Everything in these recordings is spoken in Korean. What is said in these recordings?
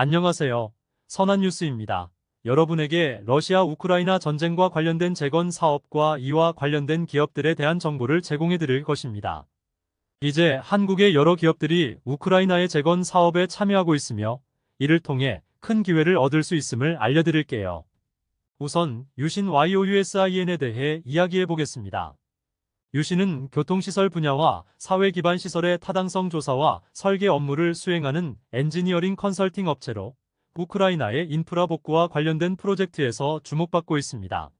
안녕하세요. 선한 뉴스입니다. 여러분에게 러시아 우크라이나 전쟁과 관련된 재건 사업과 이와 관련된 기업들에 대한 정보를 제공해 드릴 것입니다. 이제 한국의 여러 기업들이 우크라이나의 재건 사업에 참여하고 있으며 이를 통해 큰 기회를 얻을 수 있음을 알려드릴게요. 우선 유신 YOUSIN에 대해 이야기해 보겠습니다. 유신은 교통시설 분야와 사회 기반 시설의 타당성 조사와 설계 업무를 수행하는 엔지니어링 컨설팅 업체로 우크라이나의 인프라 복구와 관련된 프로젝트에서 주목받고 있습니다.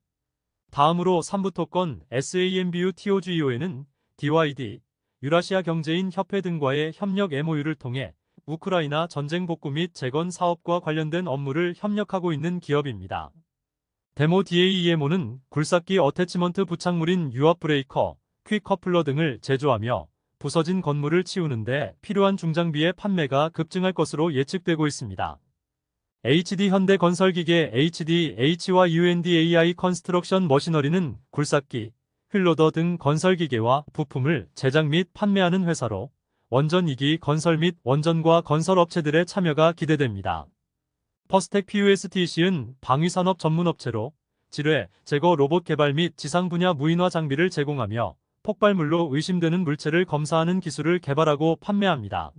다음으로 3부토건 SAMBU TOGEO에는 DYD, 유라시아 경제인 협회 등과의 협력 MOU를 통해 우크라이나 전쟁 복구 및 재건 사업과 관련된 업무를 협력하고 있는 기업입니다. 데모 DAEMO는 굴삭기 어태치먼트 부착물인 유압 브레이커, 퀵 커플러 등을 제조하며 부서진 건물을 치우는데 필요한 중장비의 판매가 급증할 것으로 예측되고 있습니다. HD 현대 건설기계 HD H와 UNDAI 컨스트럭션 머시너리는 굴삭기, 휠로더 등 건설기계와 부품을 제작 및 판매하는 회사로 원전 2기 건설 및 원전과 건설 업체들의 참여가 기대됩니다. 퍼스텍 PUSTC은 방위산업 전문업체로 지뢰, 제거 로봇 개발 및 지상 분야 무인화 장비를 제공하며 폭발물로 의심되는 물체를 검사하는 기술을 개발하고 판매합니다.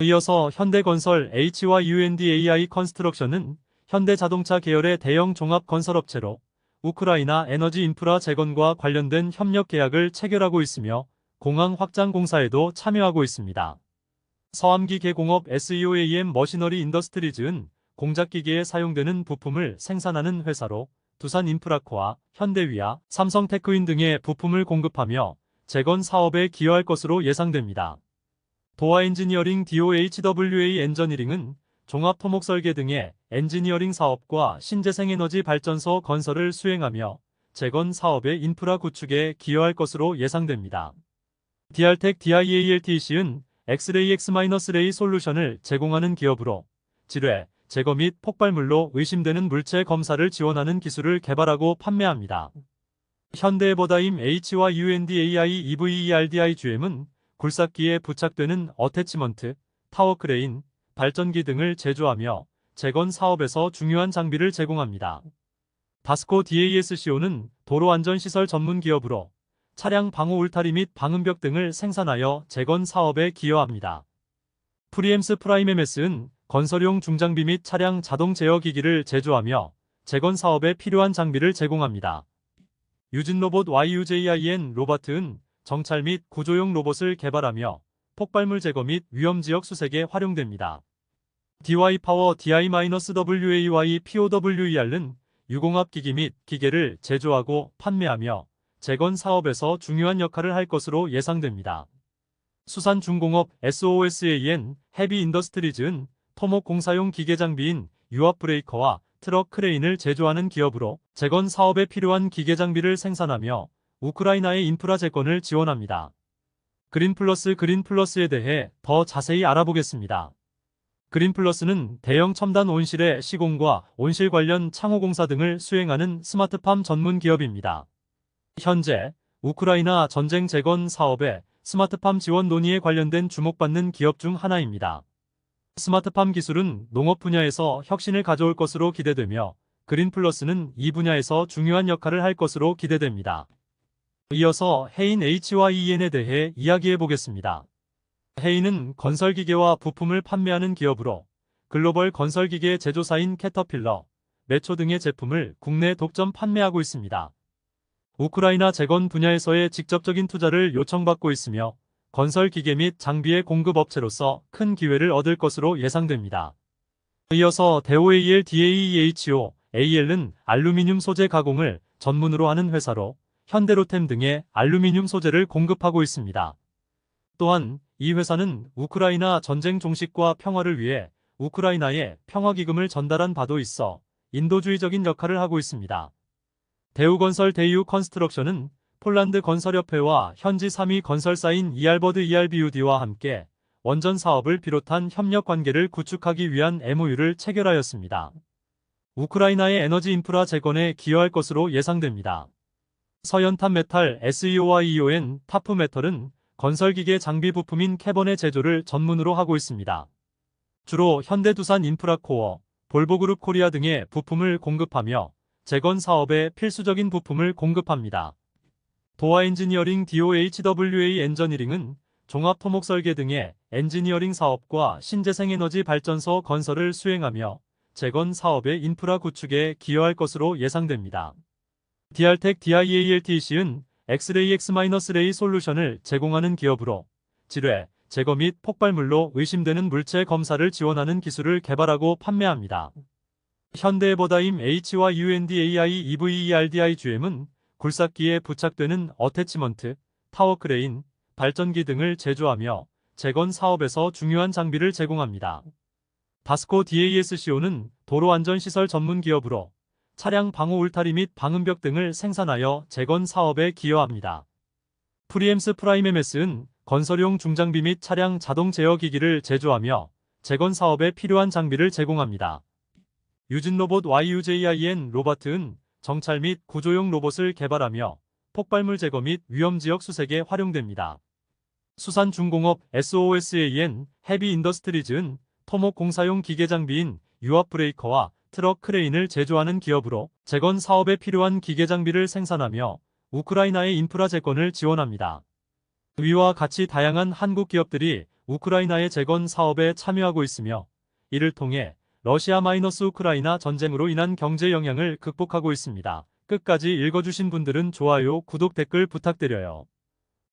이어서 현대건설 H와 UNDAI 컨스트럭션은 현대자동차 계열의 대형 종합 건설업체로 우크라이나 에너지 인프라 재건과 관련된 협력 계약을 체결하고 있으며 공항 확장 공사에도 참여하고 있습니다. 서암기 개공업 SEOAM 머시너리 인더스트리즈는 공작기계에 사용되는 부품을 생산하는 회사로 두산 인프라코와 현대위아, 삼성테크인 등의 부품을 공급하며 재건 사업에 기여할 것으로 예상됩니다. 도화 엔지니어링 DOHWA 엔저니링은 종합 토목 설계 등의 엔지니어링 사업과 신재생에너지 발전소 건설을 수행하며 재건 사업의 인프라 구축에 기여할 것으로 예상됩니다. 디알텍 DIALTC는 엑스레이 X-레이 솔루션을 제공하는 기업으로 지뢰, 제거 및 폭발물로 의심되는 물체 검사를 지원하는 기술을 개발하고 판매합니다. 현대에버다임 H와 UNDAI EVERDI GM은 굴삭기에 부착되는 어태치먼트, 타워 크레인, 발전기 등을 제조하며 재건 사업에서 중요한 장비를 제공합니다. 다스코 DASCO는 도로안전시설 전문 기업으로 차량 방호 울타리 및 방음벽 등을 생산하여 재건 사업에 기여합니다. 프리엠스 프라임 MS는 건설용 중장비 및 차량 자동 제어 기기를 제조하며 재건 사업에 필요한 장비를 제공합니다. 유진 로봇 YUJIN 로바트은 정찰 및 구조용 로봇을 개발하며 폭발물 제거 및 위험 지역 수색에 활용됩니다. DY 파워 DI-WAY POWER는 유공합 기기 및 기계를 제조하고 판매하며 재건 사업에서 중요한 역할을 할 것으로 예상됩니다. 수산중공업 SOSAN 헤비 인더스트리즈는 토목 공사용 기계 장비인 유압 브레이커와 트럭 크레인을 제조하는 기업으로 재건 사업에 필요한 기계 장비를 생산하며 우크라이나의 인프라 재건을 지원합니다. 그린 플러스 그린 플러스에 대해 더 자세히 알아보겠습니다. 그린 플러스는 대형 첨단 온실의 시공과 온실 관련 창호 공사 등을 수행하는 스마트팜 전문 기업입니다. 현재 우크라이나 전쟁 재건 사업에 스마트팜 지원 논의에 관련된 주목받는 기업 중 하나입니다. 스마트팜 기술은 농업 분야에서 혁신을 가져올 것으로 기대되며 그린 플러스는 이 분야에서 중요한 역할을 할 것으로 기대됩니다. 이어서 해인 H와 EN에 대해 이야기해 보겠습니다. 해인은 건설기계와 부품을 판매하는 기업으로 글로벌 건설기계 제조사인 캐터필러, 메초 등의 제품을 국내 독점 판매하고 있습니다. 우크라이나 재건 분야에서의 직접적인 투자를 요청받고 있으며 건설 기계 및 장비의 공급 업체로서 큰 기회를 얻을 것으로 예상됩니다. 이어서 데오AL DAEHO AL은 알루미늄 소재 가공을 전문으로 하는 회사로 현대로템 등의 알루미늄 소재를 공급하고 있습니다. 또한 이 회사는 우크라이나 전쟁 종식과 평화를 위해 우크라이나에 평화기금을 전달한 바도 있어 인도주의적인 역할을 하고 있습니다. 대우건설 대유 컨스트럭션은 폴란드 건설협회와 현지 3위 건설사인 이알버드 ERBUD와 함께 원전 사업을 비롯한 협력 관계를 구축하기 위한 MOU를 체결하였습니다. 우크라이나의 에너지 인프라 재건에 기여할 것으로 예상됩니다. 서연탄 메탈 SEO와 EON 타프 메털은 건설기계 장비 부품인 캐번의 제조를 전문으로 하고 있습니다. 주로 현대두산 인프라코어, 볼보그룹 코리아 등의 부품을 공급하며 재건 사업에 필수적인 부품을 공급합니다. 도화 엔지니어링 DOHWA 엔저니링은 종합 토목 설계 등의 엔지니어링 사업과 신재생 에너지 발전소 건설을 수행하며 재건 사업의 인프라 구축에 기여할 것으로 예상됩니다. 디알텍 DIALTC는 엑스레이 X-레이 솔루션을 제공하는 기업으로 질회, 제거 및 폭발물로 의심되는 물체 검사를 지원하는 기술을 개발하고 판매합니다. 현대에버다임 H와 UNDAI EVERDI GM은 굴삭기에 부착되는 어태치먼트, 타워 크레인, 발전기 등을 제조하며 재건 사업에서 중요한 장비를 제공합니다. 바스코 DASCO는 도로안전시설 전문 기업으로 차량 방호 울타리 및 방음벽 등을 생산하여 재건 사업에 기여합니다. 프리엠스 프라임 MS는 건설용 중장비 및 차량 자동 제어 기기를 제조하며 재건 사업에 필요한 장비를 제공합니다. 유진 로봇 YUJIN 로바트은 정찰 및 구조용 로봇을 개발하며 폭발물 제거 및 위험 지역 수색에 활용됩니다. 수산중공업 SOSAN 헤비 인더스트리즈는 토목 공사용 기계 장비인 유압 브레이커와 트럭 크레인을 제조하는 기업으로 재건 사업에 필요한 기계 장비를 생산하며 우크라이나의 인프라 재건을 지원합니다. 위와 같이 다양한 한국 기업들이 우크라이나의 재건 사업에 참여하고 있으며 이를 통해 러시아 마이너스 우크라이나 전쟁으로 인한 경제 영향을 극복하고 있습니다. 끝까지 읽어주신 분들은 좋아요, 구독, 댓글 부탁드려요.